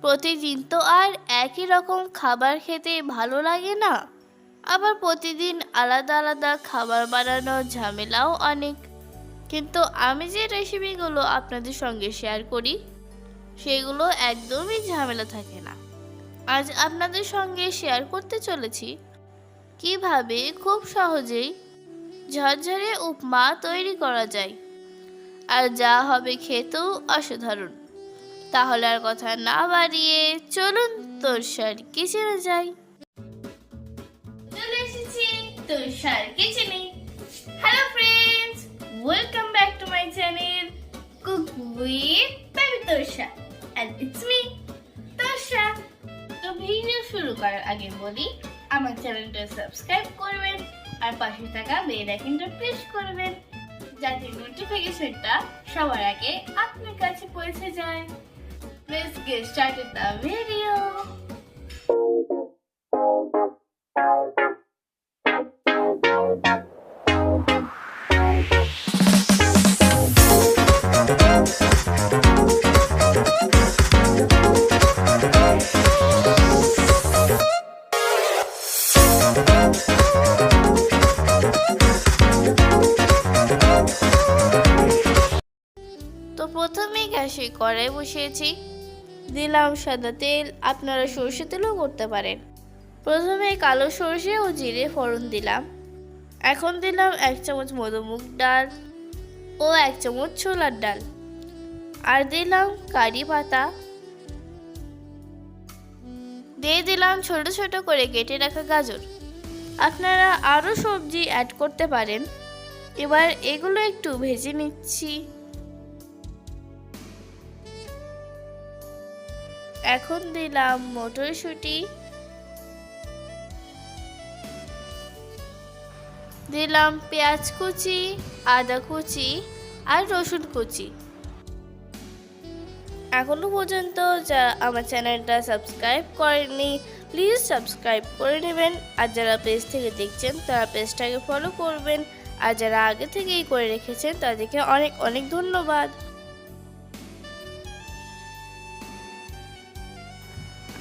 প্রতিদিন তো আর একই রকম খাবার খেতে ভালো লাগে না। আবার প্রতিদিন আলাদা আলাদা খাবার বানানোর ঝামেলাও অনেক। কিন্তু আমি যে রেসিপিগুলো আপনাদের সঙ্গে শেয়ার করি, সেগুলো একদমই ঝামেলা থাকে না। আজ আপনাদের সঙ্গে শেয়ার করতে চলেছি, কীভাবে খুব সহজেই ঝরঝরে উপমা তৈরি করা যায়। আর যা হবে খেতেও অসাধারণ। তাহলে আর কথা না বাড়িয়ে চলুন তোরসার কিচেনে যাই। চলে এসেছি তোরসার কিচেনে। Hello friends welcome back to my channel cook with baby Torsha and it's me Torsha তো ভিডিও শুরু করার আগে বলি, আমার চ্যানেলটা সাবস্ক্রাইব করবেন আর পাশে থাকা বেল আইকনটা প্রেস করবেন, যাতে নোটিফিকেশনটা সবার আগে আপনার কাছে পৌঁছে যায়। Get started the video. প্রথমে গ্যাসে কড়াই বসিয়েছি দিলাম সাদা তেল, আপনারা সর্ষে তেলও করতে পারেন। প্রথমে কালো সর্ষে ও জিরে ফোড়ন দিলাম। এখন দিলাম এক চামচ মধুমুগ ডাল ও এক চামচ ছোলার ডাল। আর দিলাম কারি পাতা। দিয়ে দিলাম ছোট ছোট করে কেটে রাখা গাজর। আপনারা আরও সবজি অ্যাড করতে পারেন। এবার এগুলো একটু ভেজে নিচ্ছি। এখন দিলাম মটরশুঁটি। দিলাম পেঁয়াজ কুচি, আদা কুচি আর রসুন কুচি। এখনও পর্যন্ত যারা আমার চ্যানেলটা সাবস্ক্রাইব করেননি, প্লিজ সাবস্ক্রাইব করে নেবেন। আর যারা পেজ থেকে দেখছেন, তারা পেজটাকে ফলো করবেন। আর যারা আগে থেকেই করে রেখেছেন, তাদেরকে অনেক অনেক ধন্যবাদ।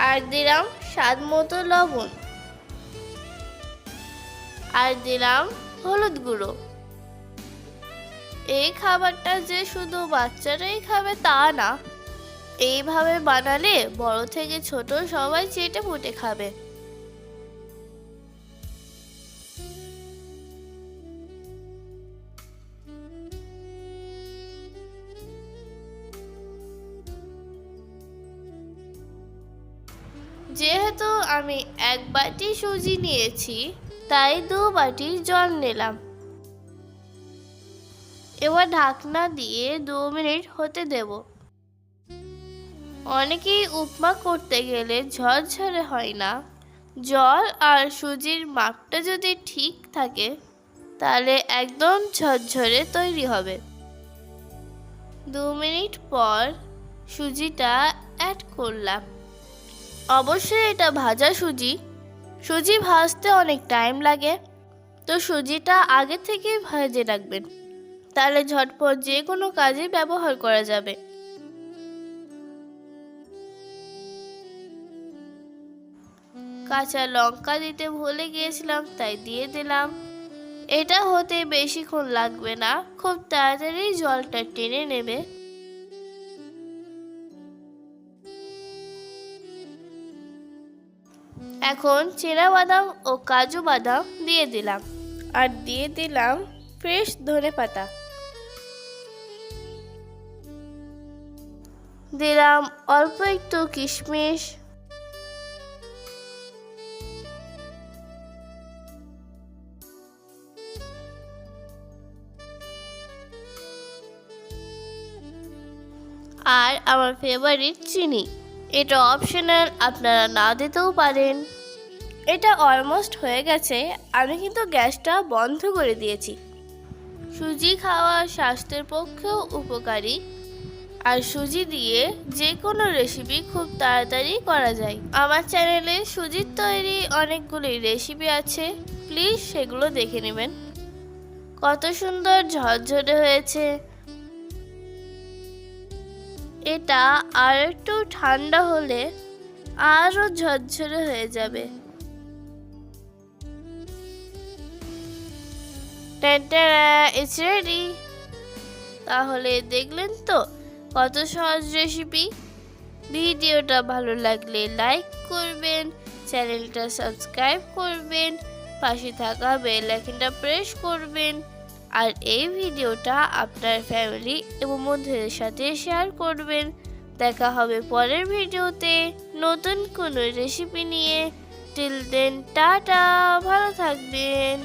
আর দিলাম স্বাদ মতো লবণ। আর দিলাম হলুদ গুঁড়ো। এই খাবারটা যে শুধু বাচ্চারাই খাবে তা না, এইভাবে বানালে বড় থেকে ছোট সবাই চেটে ফুটে খাবে। যেহেতু আমি এক বাটি সুজি নিয়েছি, তাই দু বাটি জল নিলাম। এবার ঢাকনা দিয়ে দু মিনিট হতে দেব। অনেকেই উপমা করতে গেলে ঝরঝরে হয় না। জল আর সুজির মাপটা যদি ঠিক থাকে, তাহলে একদম ঝরঝরে তৈরি হবে। দু মিনিট পর সুজিটা অ্যাড করলাম। অবশ্যই এটা ভাজা সুজি। সুজি ভাজতে অনেক টাইম লাগে। তো সুজিটা আগে থেকে ভেজে রাখবেন। তাহলে ঝটপট যে কোনো কাজে ব্যবহার করা যাবে। কাঁচা লঙ্কা দিতে ভুলে গিয়েছিলাম, তাই দিয়ে দিলাম। এটা হতে বেশিক্ষণ লাগবে না। খুব তাড়াতাড়ি জলটা টেনে নেবে। এখন চেনা বাদাম ও কাজু বাদাম দিয়ে দিলাম। আর দিয়ে দিলাম ফ্রেশ ধনে পাতা। দিলাম অল্প একটু কিশমিশ। আর আমার ফেভারিট চিনি। এটা অপশনাল আপনারা না দিতেও পারেন। এটা অলমোস্ট হয়ে গেছে। আমি কিন্তু গ্যাসটা বন্ধ করে দিয়েছি। সুজি খাওয়া স্বাস্থ্যের পক্ষেও উপকারী। আর সুজি দিয়ে যে কোনো রেসিপি খুব তাড়াতাড়ি করা যায়। আমার চ্যানেলে সুজির তৈরি অনেকগুলি রেসিপি আছে। প্লিজ সেগুলো দেখে নেবেন। কত সুন্দর ঝরঝরে হয়েছে। এটা আর একটু ঠান্ডা হলে আরও ঝরঝরে হয়ে যাবে। ইটস রেডি তাহলে দেখলেন তো কত সহজ রেসিপি ভিডিওটা ভালো লাগলে লাইক করবেন, চ্যানেলটা সাবস্ক্রাইব করবেন, পাশে থাকা বেল আইকনটা প্রেস করবেন। আর এই ভিডিওটা আপনার ফ্যামিলি এবং বন্ধুদের সাথে শেয়ার করবেন। দেখা হবে পরের ভিডিওতে নতুন কোনো রেসিপি নিয়ে। টিল দেন টাটা, ভালো থাকবেন।